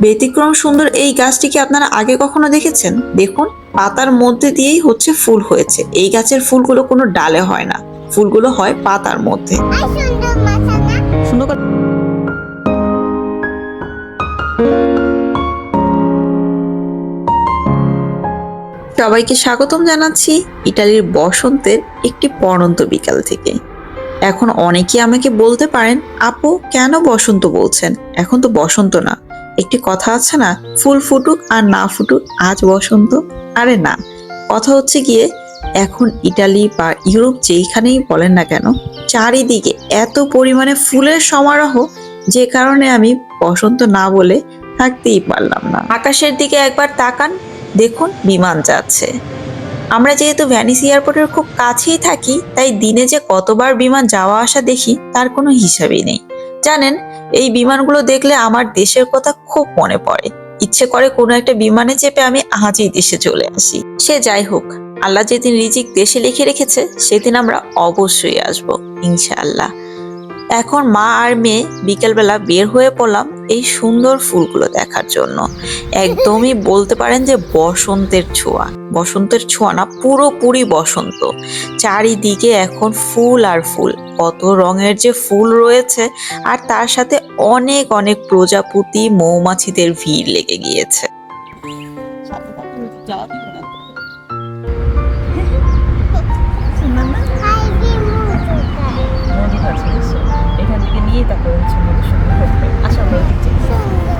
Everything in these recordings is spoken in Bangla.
ব্যতিক্রম সুন্দর এই গাছটি কি আপনারা আগে কখনো দেখেছেন? দেখুন, পাতার মধ্যে দিয়েই হচ্ছে ফুল হয়েছে। এই গাছের ফুলগুলো কোনো ডালে হয় না। ফুলগুলো হয় পাতার মধ্যে। সবাইকে স্বাগতম জানাচ্ছি ইটালির বসন্তের একটি পড়ন্ত বিকাল থেকে। এখন অনেকে আমাকে বলতে পারেন, আপু, কেন বসন্ত বলছেন? এখন তো বসন্ত না। একটি কথা আছে না, ফুল ফুটুক আর না ফুটুক, আজ বসন্ত। আরে না, কথা হচ্ছে গিয়ে, এখন ইটালি বা ইউরোপ যেইখানেই বলেন না কেন, চারিদিকে এত পরিমাণে ফুলের সমারোহ যে কারণে আমি বসন্ত না বলে থাকতেই পারলাম না। আকাশের দিকে একবার তাকান, দেখুন বিমান যাচ্ছে। আমরা যেহেতু ভ্যানিস এয়ারপোর্টের খুব কাছেই থাকি, তাই দিনে যে কতবার বিমান যাওয়া আসা দেখি, তার কোনো হিসাবই নেই। জানেন, এই বিমানগুলো দেখলে আমার দেশের কথা খুব মনে পড়ে। ইচ্ছে করে কোনো একটা বিমানে চেপে আমি আজই দেশে চলে আসি। সে যাই হোক, আল্লাহ যেদিন রিজিক দেশে লিখে রেখেছে, সেদিন আমরা অবশ্যই আসব, ইনশাআল্লাহ। এখন মা আর মেয়ে বিকেলবেলা বের হয়ে পড়লাম এই সুন্দর ফুলগুলো দেখার জন্য। একদমই বলতে পারেন যে বসন্তের ছোঁয়া। বসন্তের ছোঁয়া না পুরোপুরি বসন্ত। চারিদিকে এখন ফুল আর ফুল। কত রঙের যে ফুল রয়েছে আর তার সাথে অনেক অনেক প্রজাপতি মৌমাছিদের ভিড় লেগে গিয়েছে। এখান থেকে নিয়ে তারপরে হচ্ছে নদীর 可以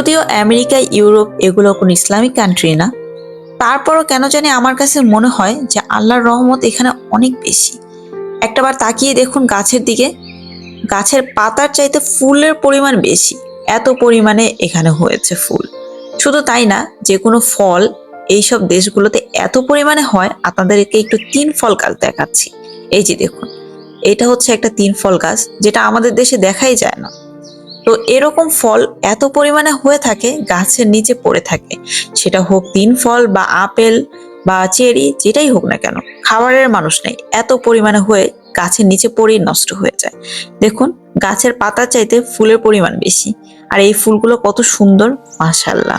যদিও আমেরিকা, ইউরোপ এগুলো কোনো ইসলামিক কান্ট্রি না, তারপরও কেন জানি আমার কাছে মনে হয় যে আল্লাহর রহমত এখানে অনেক বেশি। একটাবার তাকিয়ে দেখুন গাছের দিকে, গাছের পাতার চাইতে ফুলের পরিমাণ বেশি, এত পরিমাণে এখানে হয়েছে ফুল। শুধু তাই না, যে কোনো ফল এইসব দেশগুলোতে এত পরিমাণে হয়, আপনাদেরকে একটু তিন ফল গাছ দেখাচ্ছি। এই যে দেখুন, এটা হচ্ছে একটা তিন ফল গাছ, যেটা আমাদের দেশে দেখাই যায় না। তো এরকম ফল এত পরিমাণে হয়ে থাকে, গাছের নিচে পড়ে থাকে। সেটা হোক তিন ফল বা আপেল বা চেরি, যেটাই হোক না কেন, খাবারের মানুষ নেই। এত পরিমাণে হয়ে গাছের নিচে পড়েই নষ্ট হয়ে যায়। দেখুন, গাছের পাতা চাইতে ফুলের পরিমাণ বেশি। আর এই ফুলগুলো কত সুন্দর মাশাল্লাহ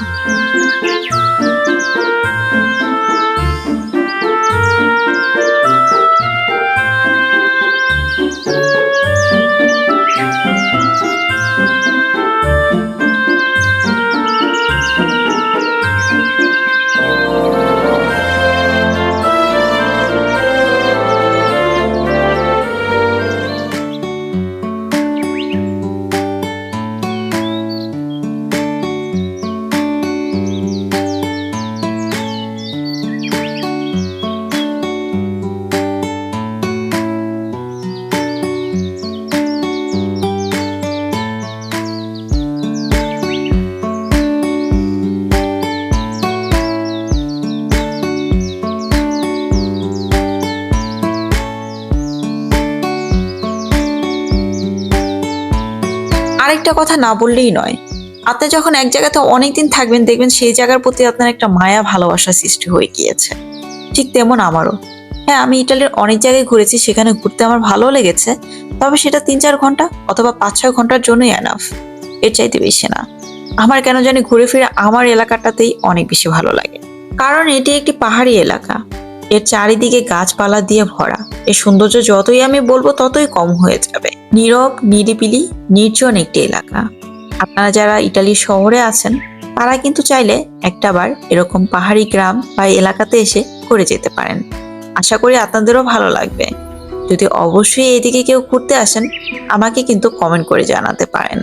আরেকটা কথা না বললেই নয়। আপনি যখন এক জায়গাতে অনেকদিন থাকবেন, দেখবেন সেই জায়গার প্রতি আপনার একটা মায়া, ভালোবাসা সৃষ্টি হয়ে গিয়েছে। ঠিক তেমন আমারও। হ্যাঁ আমি ইটালির অনেক জায়গায় ঘুরেছি, সেখানে ঘুরতে আমার ভালো লেগেছে। তবে সেটা তিন চার ঘণ্টা অথবা পাঁচ ছয় ঘণ্টার জন্যই এনাফ এর চাইতে বেশি না। আমার কেন জানি ঘুরে ফিরে আমার এলাকাটাতেই অনেক বেশি ভালো লাগে। কারণ এটি একটি পাহাড়ি এলাকা। এর চারিদিকে গাছপালা দিয়ে ভরা। এর সৌন্দর্য যতই আমি বলব, ততই কম হয়ে যাবে। নীরব, নিরিবিলি, নির্জন একটি এলাকা। আপনারা যারা ইটালির শহরে আছেন, তারা কিন্তু চাইলে একটাবার এরকম পাহাড়ি গ্রাম বা এলাকাতে এসে করে যেতে পারেন। আশা করি আপনাদেরও ভালো লাগবে। যদি অবশ্যই এদিকে কেউ ঘুরতে আসেন, আমাকে কিন্তু কমেন্ট করে জানাতে পারেন।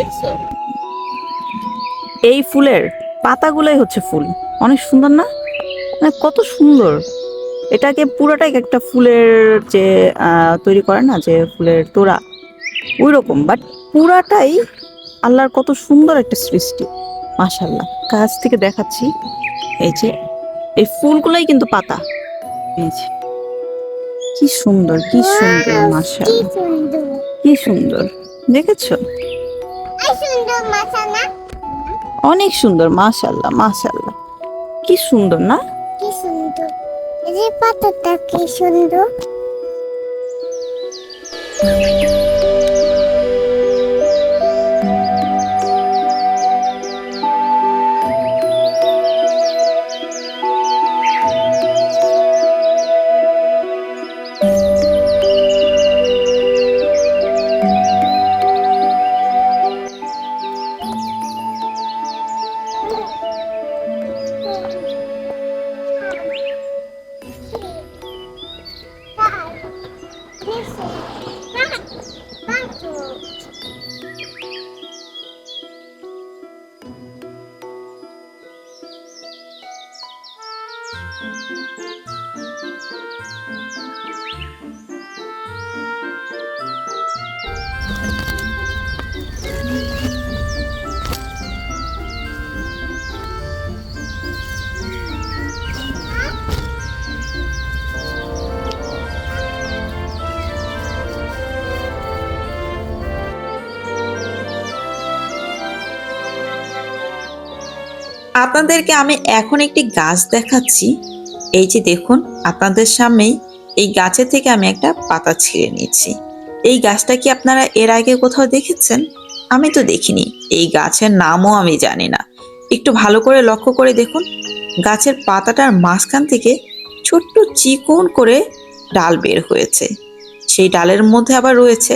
দেখছ? এই ফুলের পাতাগুলোই হচ্ছে ফুল। অনেক সুন্দর না? মানে কত সুন্দর। এটাকে পুরোটাই একটা ফুলের যে তৈরি করে না যে ফুলের তোড়া ওই রকম বাট পুরাটাই আল্লাহর কত সুন্দর একটা সৃষ্টি। মাশাল্লাহ কাছ থেকে দেখাচ্ছি। এই যে এই ফুলগুলাই কিন্তু পাতা। এই যে কি সুন্দর কি সুন্দর মাশাল্লাহ কি সুন্দর। দেখেছ? অনেক সুন্দর মাশাল্লাহ মাশাল্লাহ কি সুন্দর না? কি সুন্দর। এই পাথরটা পাতাটা কি সুন্দর। 妈妈，妈妈。আপনাদেরকে আমি এখন একটি গাছ দেখাচ্ছি। এই যে দেখুন, আপনাদের সামনেই এই গাছের থেকে আমি একটা পাতা ছিঁড়ে নিয়েছি। এই গাছটা কি আপনারা এর আগে কোথাও দেখেছেন? আমি তো দেখিনি। এই গাছের নামও আমি জানি না। একটু ভালো করে লক্ষ্য করে দেখুন, গাছের পাতাটার মাঝখান থেকে ছোট্ট চিকন করে ডাল বের হয়েছে। সেই ডালের মধ্যে আবার রয়েছে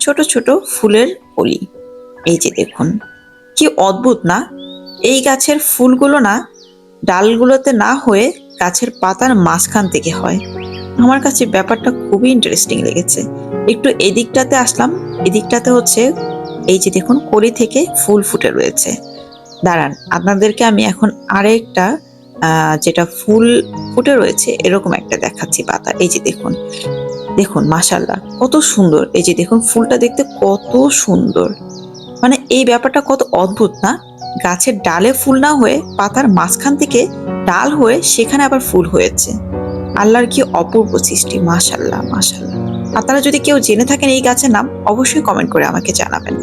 ছোট ছোট ফুলের কলি এই যে দেখুন, কি অদ্ভুত না? এই গাছের ফুলগুলো না ডালগুলোতে না হয়ে গাছের পাতার মাঝখান থেকে হয়। আমার কাছে ব্যাপারটা খুবই ইন্টারেস্টিং লেগেছে। একটু এদিকটাতে আসলাম, এদিকটাতে হচ্ছে এই যে দেখুন কলি থেকে ফুল ফুটে রয়েছে। দাঁড়ান, আপনাদেরকে আমি এখন আরেকটা যেটা ফুল ফুটে রয়েছে, এরকম একটা দেখাচ্ছি পাতা। এই যে দেখুন দেখুন মাশাল্লাহ কত সুন্দর। এই যে দেখুন, ফুলটা দেখতে কত সুন্দর। মানে এই ব্যাপারটা কত অদ্ভুত না? গাছের ডালে ফুল না হয়ে পাতার মাঝখান থেকে ডাল হয়ে সেখানে আবার ফুল হয়েছে। আল্লাহর কি অপূর্ব সৃষ্টি মাশাল্লাহ মাশাল্লাহ আপনারা যদি কেউ জেনে থাকেন এই গাছের নাম, অবশ্যই কমেন্ট করে আমাকে জানাবেন।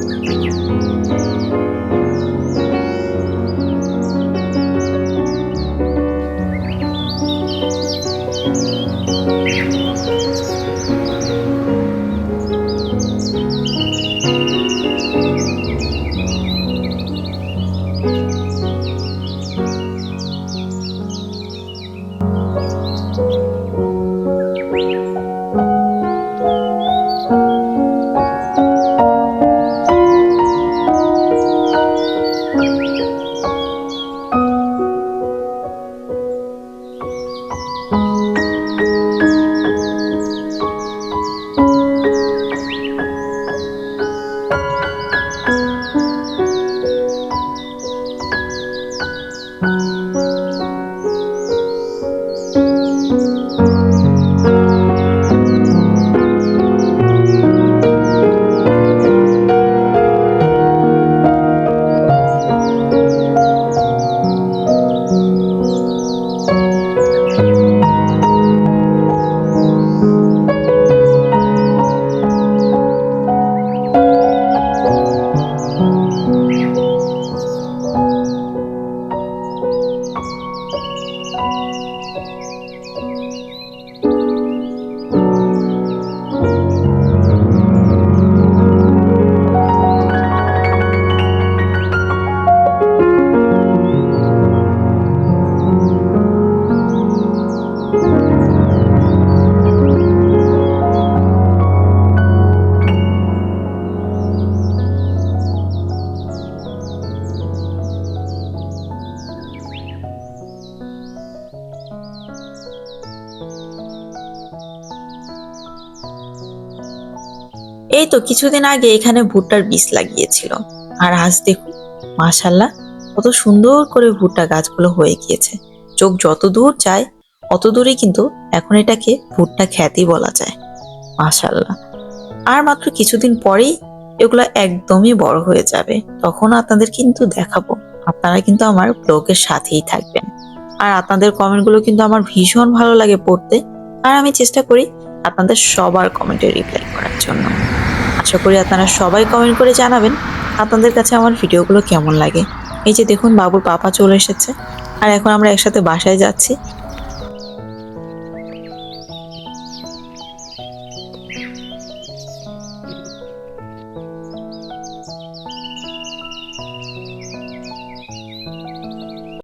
এই তো কিছুদিন আগে এখানে ভুট্টার বীজ লাগিয়েছিল। আর আজ দেখুন, মাশাল্লাহ, কত সুন্দর করে ভুট্টা গাছগুলো হয়ে গিয়েছে। চোখ যত দূর যায়, অত দূরে কিন্তু এখন এটাকে ভুট্টা খ্যাতি বলা যায়। মাশাল্লাহ। আর মাত্র কিছুদিন পরেই এগুলো একদমই বড় হয়ে যাবে। তখন আপনাদের কিন্তু দেখাবো। আপনারা কিন্তু আমার ব্লগের সাথেই থাকবেন। আর আপনাদের কমেন্টগুলো কিন্তু আমার ভীষণ ভালো লাগে পড়তে। আর আমি চেষ্টা করি আপনাদের সবার কমেন্টে রিপ্লাই করার জন্য। আশা করি আপনারা সবাই কমেন্ট করে জানাবেন আপনাদের কাছে আমার ভিডিওগুলো কেমন লাগে। এই যে দেখুন বাবুর পাপা চলে এসেছে। আর এখন আমরা একসাথে বাসায় যাচ্ছি।